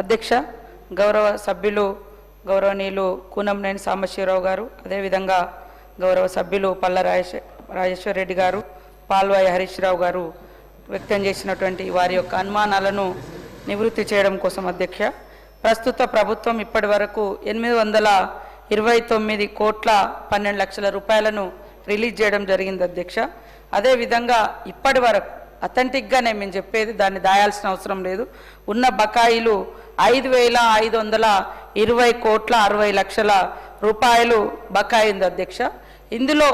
అధ్యక్ష గౌరవ సభ్యులు గౌరవనీయులు కూనంనేని సాంబశివరావు గారు అదేవిధంగా గౌరవ సభ్యులు పల్ల రాజేశ్వర రెడ్డి గారు పాల్వాయి హరీష్ రావు గారు వ్యక్తం చేసినటువంటి వారి యొక్క అనుమానాలను నివృత్తి చేయడం కోసం అధ్యక్ష. ప్రస్తుత ప్రభుత్వం ఇప్పటి వరకు ఎనిమిది వందల ఇరవై తొమ్మిది కోట్ల పన్నెండు లక్షల రూపాయలను రిలీజ్ చేయడం జరిగింది అధ్యక్ష. అదేవిధంగా ఇప్పటి వరకు అథెంటిక్గానే మేము చెప్పేది దాన్ని దాయాల్సిన అవసరం లేదు. ఉన్న బకాయిలు ఐదు వేల ఐదు వందల ఇరవై కోట్ల అరవై లక్షల రూపాయలు బకాయి ఉంది అధ్యక్ష. ఇందులో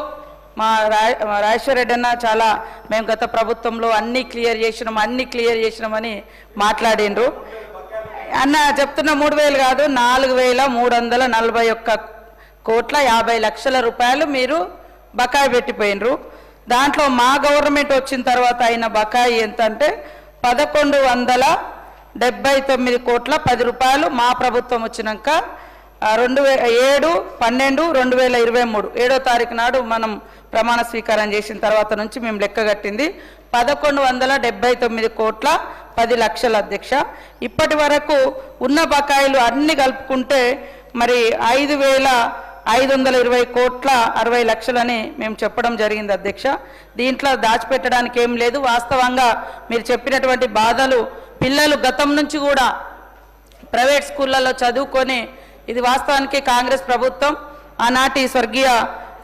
మా రా మా రాజేశ్వర రెడ్డి అన్న చాలా మేము గత ప్రభుత్వంలో అన్నీ క్లియర్ చేసినాం అన్నీ క్లియర్ చేసినామని మాట్లాడిండ్రు. అన్న చెప్తున్న మూడు వేలు కాదు నాలుగు వేల మూడు వందల నలభై ఒక్క కోట్ల యాభై లక్షల రూపాయలు మీరు బకాయి పెట్టిపోయినరు దాంట్లో మా గవర్నమెంట్ వచ్చిన తర్వాత అయిన బకాయి ఎంత అంటే పదకొండు వందల డెబ్బై తొమ్మిది కోట్ల పది రూపాయలు మా ప్రభుత్వం వచ్చినాక రెండు ఏడు పన్నెండు రెండు వేల ఇరవై మూడు. ఏడో తారీఖు నాడు మనం ప్రమాణ స్వీకారం చేసిన తర్వాత నుంచి మేము లెక్కగట్టింది పదకొండు వందల డెబ్బై తొమ్మిది కోట్ల పది లక్షల అధ్యక్ష. ఇప్పటి వరకు ఉన్న బకాయిలు అన్ని కలుపుకుంటే మరి ఐదు వేల ఐదు వందల ఇరవై కోట్ల అరవై లక్షలని మేము చెప్పడం జరిగింది అధ్యక్ష. దీంట్లో దాచిపెట్టడానికి ఏం లేదు. వాస్తవంగా మీరు చెప్పినటువంటి బాధలు పిల్లలు గతం నుంచి కూడా ప్రైవేట్ స్కూళ్ళలో చదువుకొని ఇది వాస్తవానికి కాంగ్రెస్ ప్రభుత్వం. ఆనాటి స్వర్గీయ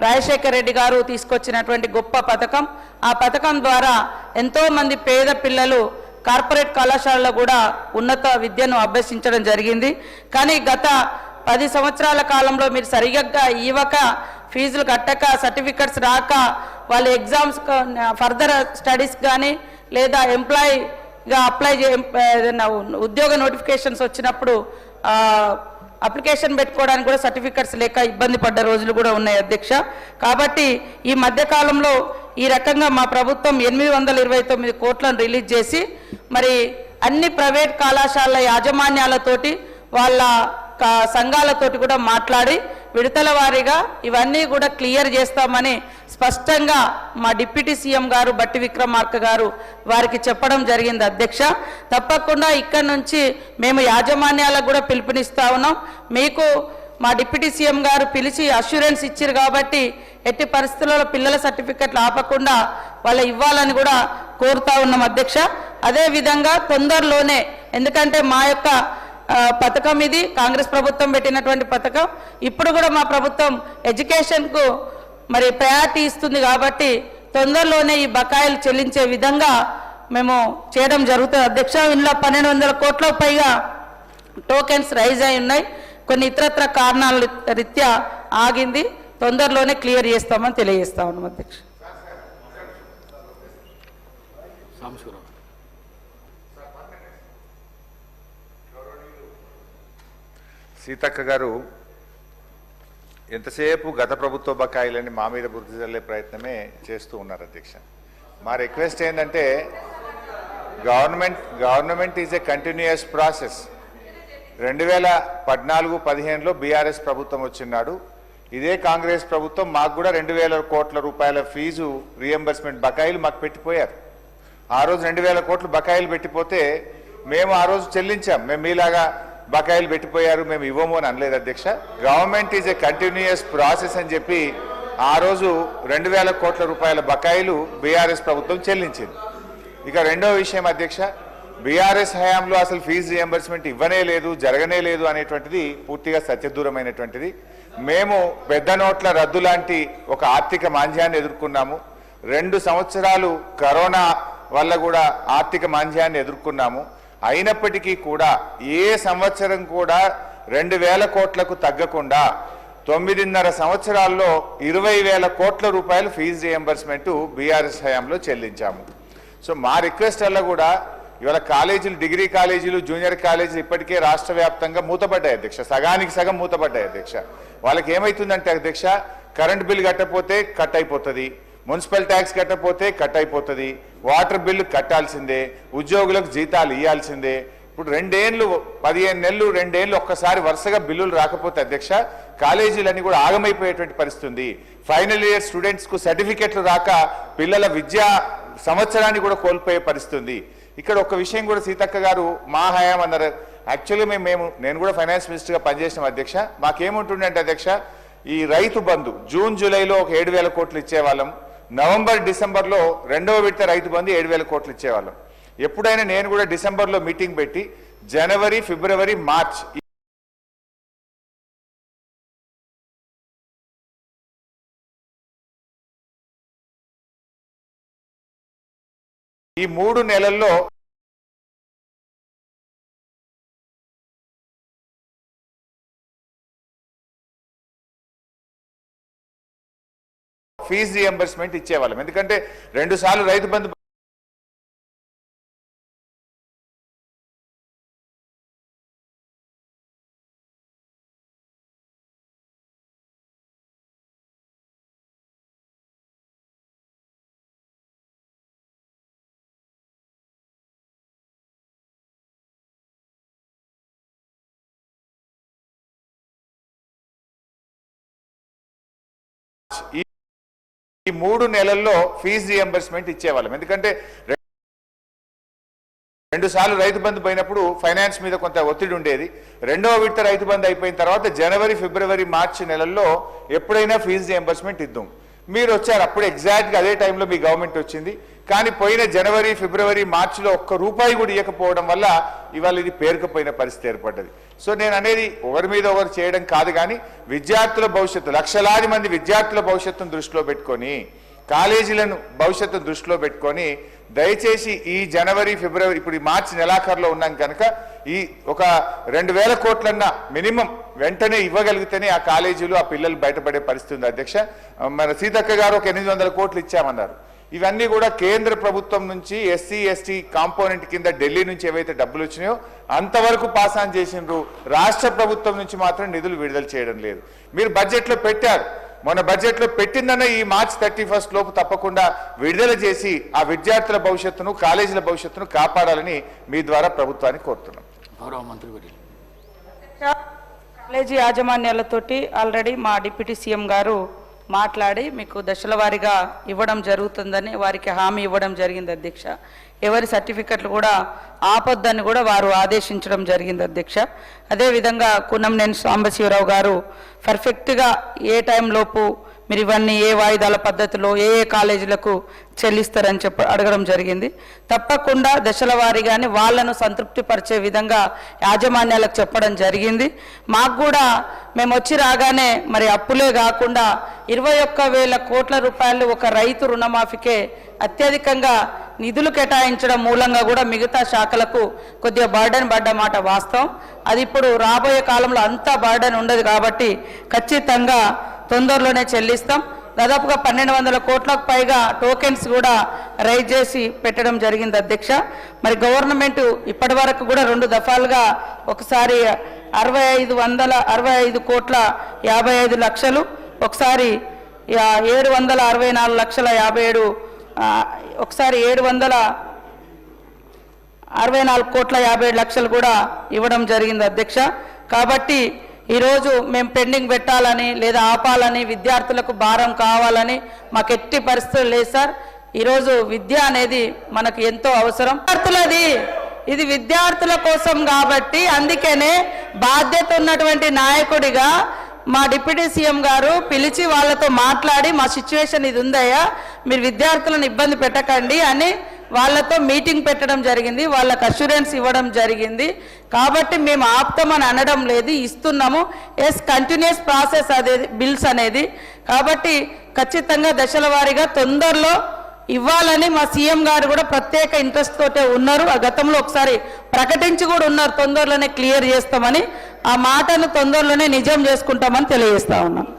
రాజశేఖర రెడ్డి గారు తీసుకొచ్చినటువంటి గొప్ప పథకం. ఆ పథకం ద్వారా ఎంతోమంది పేద పిల్లలు కార్పొరేట్ కళాశాలలో కూడా ఉన్నత విద్యను అభ్యసించడం జరిగింది. కానీ గత పది సంవత్సరాల కాలంలో మీరు సరిగ్గా ఇవ్వక ఫీజులు కట్టక సర్టిఫికెట్స్ రాక వాళ్ళ ఎగ్జామ్స్ ఫర్దర్ స్టడీస్ కానీ లేదా ఎంప్లాయీగా అప్లై చే ఏదైనా ఉద్యోగ నోటిఫికేషన్స్ వచ్చినప్పుడు అప్లికేషన్ పెట్టుకోవడానికి కూడా సర్టిఫికెట్స్ లేక ఇబ్బంది పడ్డ రోజులు కూడా ఉన్నాయి అధ్యక్ష. కాబట్టి ఈ మధ్యకాలంలో ఈ రకంగా మా ప్రభుత్వం ఎనిమిది వందల ఇరవై తొమ్మిది కోట్లను రిలీజ్ చేసి మరి అన్ని ప్రైవేట్ కళాశాలల యాజమాన్యాలతోటి వాళ్ళ సంఘాలతోటి కూడా మాట్లాడి విడతల వారీగా ఇవన్నీ కూడా క్లియర్ చేస్తామని స్పష్టంగా మా డిప్యూటీ సీఎం గారు బట్టి విక్రమార్క గారు వారికి చెప్పడం జరిగింది. అధ్యక్ష తప్పకుండా ఇక్కడ నుంచి మేము యాజమాన్యాలకు కూడా పిలుపునిస్తా ఉన్నాం. మీకు మా డిప్యూటీ సీఎం గారు పిలిచి అష్యూరెన్స్ ఇచ్చారు కాబట్టి ఎట్టి పరిస్థితుల్లో పిల్లల సర్టిఫికెట్లు ఆపకుండా వాళ్ళ ఇవ్వాలని కూడా కోరుతా ఉన్నాం అధ్యక్ష. అదేవిధంగా తొందరలోనే ఎందుకంటే మా యొక్క పథకం ఇది. కాంగ్రెస్ ప్రభుత్వం పెట్టినటువంటి పథకం. ఇప్పుడు కూడా మా ప్రభుత్వం ఎడ్యుకేషన్కు మరి ప్రయారిటీ ఇస్తుంది కాబట్టి తొందరలోనే ఈ బకాయిలు చెల్లించే విధంగా మేము చేయడం జరుగుతుంది. అధ్యక్ష ఇందులో పన్నెండు వందల కోట్ల పైగా టోకెన్స్ రైజ్ అయి ఉన్నాయి. కొన్ని ఇతరత్ర కారణాల రీత్యా ఆగింది. తొందరలోనే క్లియర్ చేస్తామని తెలియజేస్తా ఉన్నాం అధ్యక్ష. సీతక్క గారు ఎంతసేపు గత ప్రభుత్వ బకాయిలని మా మీద బుద్ధి చల్లే ప్రయత్నమే చేస్తూ ఉన్నారు అధ్యక్ష. మా రిక్వెస్ట్ ఏంటంటే government government is a continuous process. రెండు వేల పద్నాలుగు పదిహేనులో బీఆర్ఎస్ ప్రభుత్వం వచ్చినాడు. ఇదే కాంగ్రెస్ ప్రభుత్వం మాకు కూడా రెండు వేల కోట్ల రూపాయల ఫీజు రియంబర్స్మెంట్ బకాయిలు మాకు పెట్టిపోయారు. ఆ రోజు రెండు వేల కోట్లు బకాయిలు పెట్టిపోతే మేము ఆ రోజు చెల్లించాం. మేము మీలాగా బకాయిలు పెట్టిపోయారు మేము ఇవ్వము అని అనలేదు అధ్యక్ష. Government is a continuous process అని చెప్పి ఆ రోజు రెండు వేల కోట్ల రూపాయల బకాయిలు బీఆర్ఎస్ ప్రభుత్వం చెల్లించింది. ఇక రెండో విషయం అధ్యక్ష బీఆర్ఎస్ హయాంలో అసలు ఫీజు రియంబర్స్మెంట్ ఇవ్వనే లేదు జరగనే లేదు అనేటువంటిది పూర్తిగా సత్యదూరమైనటువంటిది. మేము పెద్ద నోట్ల రద్దు లాంటి ఒక ఆర్థిక మాంద్యాన్ని ఎదుర్కొన్నాము. రెండు సంవత్సరాలు కరోనా వల్ల కూడా ఆర్థిక మాంద్యాన్ని ఎదుర్కొన్నాము. అయినప్పటికీ కూడా ఏ సంవత్సరం కూడా రెండు వేల కోట్లకు తగ్గకుండా తొమ్మిదిన్నర సంవత్సరాల్లో ఇరవై వేల కోట్ల రూపాయలు ఫీజు రియంబర్స్మెంట్ బీఆర్ఎస్ హయాంలో చెల్లించాము. సో మా రిక్వెస్ట్ వల్ల కూడా ఇవాళ కాలేజీలు డిగ్రీ కాలేజీలు జూనియర్ కాలేజీలు ఇప్పటికే రాష్ట్ర వ్యాప్తంగా మూతపడ్డాయి అధ్యక్ష. సగానికి సగం మూతపడ్డాయి అధ్యక్ష. వాళ్ళకి ఏమవుతుందంటే అధ్యక్ష కరెంట్ బిల్ కట్టపోతే కట్ అయిపోతుంది. మున్సిపల్ ట్యాక్స్ కట్టకపోతే కట్ అయిపోతుంది వాటర్ బిల్లు కట్టాల్సిందే ఉద్యోగులకు జీతాలు ఇవ్వాల్సిందే ఇప్పుడు రెండేళ్ళు పదిహేను నెలలు రెండేళ్ళు ఒక్కసారి వరుసగా బిల్లులు రాకపోతే అధ్యక్ష కాలేజీలన్నీ కూడా ఆగమైపోయేటువంటి పరిస్థితి ఫైనల్ ఇయర్ స్టూడెంట్స్కు సర్టిఫికెట్లు రాక పిల్లల విద్యా సంవత్సరాన్ని కూడా కోల్పోయే పరిస్థితి ఇక్కడ ఒక విషయం కూడా సీతక్క గారు మా హయాం అన్నారు. యాక్చువల్లీ మేము మేము నేను కూడా ఫైనాన్స్ మినిస్టర్గా పనిచేసిన అధ్యక్ష. మాకేముంటుండే అంటే అధ్యక్ష ఈ రైతు బంధు జూన్ జూలైలో ఒక ఏడు వేల కోట్లు ఇచ్చేవాళ్ళం. నవంబర్ డిసెంబర్లో రెండవ విడత రైతు బంధు ఏడు వేల కోట్లు ఇచ్చేవాళ్ళం. ఎప్పుడైనా నేను కూడా డిసెంబర్లో మీటింగ్ పెట్టి జనవరి ఫిబ్రవరి మార్చ్ ఈ మూడు నెలల్లో ఫీజు రియంబర్స్మెంట్ ఇచ్చేవాళ్ళం. ఎందుకంటే రెండు సార్లు రైతు బంధు ఈ- మూడు నెలల్లో ఫీజు రియంబర్స్మెంట్ ఇచ్చేవాళ్ళం. ఎందుకంటే రెండు సార్లు రైతు బంధు పోయినప్పుడు ఫైనాన్స్ మీద కొంత ఒత్తిడి ఉండేది. రెండవ విడత రైతు బంధు అయిపోయిన తర్వాత జనవరి ఫిబ్రవరి మార్చి నెలల్లో ఎప్పుడైనా ఫీజు రియంబర్స్మెంట్ ఇద్దాం. మీరు వచ్చారు అప్పుడు ఎగ్జాక్ట్గా అదే టైంలో మీ గవర్నమెంట్ వచ్చింది. కానీ పోయిన జనవరి ఫిబ్రవరి మార్చిలో ఒక్క రూపాయి కూడా ఇవ్వకపోవడం వల్ల ఇవాళ ఇది పేరుకుపోయిన పరిస్థితి ఏర్పడ్డది. సో నేను అనేది ఒకరి మీద ఒకరు చేయడం కాదు కానీ విద్యార్థుల భవిష్యత్తు లక్షలాది మంది విద్యార్థుల భవిష్యత్తును దృష్టిలో పెట్టుకొని కాలేజీలను భవిష్యత్తును దృష్టిలో పెట్టుకొని దయచేసి ఈ జనవరి ఫిబ్రవరి ఇప్పుడు ఈ మార్చి నెలాఖరులో ఉన్నాం కనుక ఈ ఒక రెండు వేల కోట్లన్నా మినిమం వెంటనే ఇవ్వగలిగితేనే ఆ కాలేజీలు ఆ పిల్లలు బయటపడే పరిస్థితి ఉంది. అధ్యక్ష మన సీతక్క గారు ఒక ఎనిమిది వందల కోట్లు ఇచ్చామన్నారు. ఇవన్నీ కూడా కేంద్ర ప్రభుత్వం నుంచి ఎస్సీ ఎస్టీ కాంపోనెంట్ కింద ఢిల్లీ నుంచి ఏవైతే డబ్బులు వచ్చినాయో అంతవరకు పాస్ ఆన్ చేసిండ్రు. రాష్ట్ర ప్రభుత్వం నుంచి మాత్రం నిధులు విడుదల చేయడం లేదు. మీరు బడ్జెట్లో పెట్టారు. మొన్న బడ్జెట్లో పెట్టిందన్న ఈ మార్చ్ థర్టీ ఫస్ట్ లోపు తప్పకుండా విడుదల చేసి ఆ విద్యార్థుల భవిష్యత్తును కాలేజీల భవిష్యత్తును కాపాడాలని మీ ద్వారా ప్రభుత్వాన్ని కోరుతున్నాం. గౌరవ మంత్రి వర్యులు. కాలేజీ యాజమాన్యాలతోటి ఆల్రెడీ మా డిప్యూటీ సీఎం గారు మాట్లాడి మీకు దశల వారీగా ఇవ్వడం జరుగుతుందని వారికి హామీ ఇవ్వడం జరిగింది అధ్యక్ష. ఎవరి సర్టిఫికెట్లు కూడా ఆపొద్దని కూడా వారు ఆదేశించడం జరిగింది అధ్యక్ష. అదేవిధంగా కున్నంనేని సాంబశివరావు గారు పర్ఫెక్ట్గా ఏ టైంలోపు మీరు ఇవన్నీ ఏ వాయిదాల పద్ధతిలో ఏ ఏ కాలేజీలకు చెల్లిస్తారని చెప్ప అడగడం జరిగింది. తప్పకుండా దశల వారీగానే వాళ్ళను సంతృప్తిపరిచే విధంగా యాజమాన్యాలకు చెప్పడం జరిగింది. మాకు కూడా మేము వచ్చి రాగానే మరి అప్పులే కాకుండా ఇరవై ఒక్క వేల కోట్ల రూపాయలు ఒక రైతు రుణమాఫీకే అత్యధికంగా నిధులు కేటాయించడం మూలంగా కూడా మిగతా శాఖలకు కొద్దిగా బర్డెన్ పడ్డ మాట వాస్తవం. అది ఇప్పుడు రాబోయే కాలంలో అంతా బర్డన్ ఉండదు కాబట్టి ఖచ్చితంగా తొందరలోనే చెల్లిస్తాం. దాదాపుగా పన్నెండు వందల కోట్లకు పైగా టోకెన్స్ కూడా రైజ్ చేసి పెట్టడం జరిగింది అధ్యక్ష. మరి గవర్నమెంట్ ఇప్పటి వరకు కూడా రెండు దఫాలుగా ఒకసారి అరవై ఐదు వందల అరవై ఐదు కోట్ల యాభై ఐదు లక్షలు ఒకసారి ఏడు వందల అరవై నాలుగు లక్షల యాభై ఏడు ఒకసారి ఏడు వందల అరవై నాలుగు కోట్ల యాభై ఏడు లక్షలు కూడా ఇవ్వడం జరిగింది అధ్యక్ష. కాబట్టి ఈరోజు మేము పెండింగ్ పెట్టాలని లేదా ఆపాలని విద్యార్థులకు భారం కావాలని మాకు ఎట్టి పరిస్థితులు లేదు సార్. ఈరోజు విద్య అనేది మనకు ఎంతో అవసరం. విద్యార్థులది ఇది విద్యార్థుల కోసం కాబట్టి అందుకనే బాధ్యత ఉన్నటువంటి నాయకుడిగా మా డిప్యూటీ సీఎం గారు పిలిచి వాళ్ళతో మాట్లాడి మా సిచ్యువేషన్ ఇది ఉందయ్యా మీరు విద్యార్థులను ఇబ్బంది పెట్టకండి అని వాళ్ళతో మీటింగ్ పెట్టడం జరిగింది వాళ్ళకి అష్యూరెన్స్ ఇవ్వడం జరిగింది. కాబట్టి మేము ఆప్తమని అనడం లేదు ఇస్తున్నాము. ఎస్ కంటిన్యూస్ ప్రాసెస్ అదే బిల్స్ అనేది. కాబట్టి ఖచ్చితంగా దశల వారీగా తొందరలో ఇవ్వాలని మా సీఎం గారు కూడా ప్రత్యేక ఇంట్రెస్ట్ తోటే ఉన్నారు. ఆ గతంలో ఒకసారి ప్రకటించి కూడా ఉన్నారు తొందరలోనే క్లియర్ చేస్తామని. ఆ మాటను తొందరలోనే నిజం చేసుకుంటామని తెలియజేస్తా ఉన్నాం.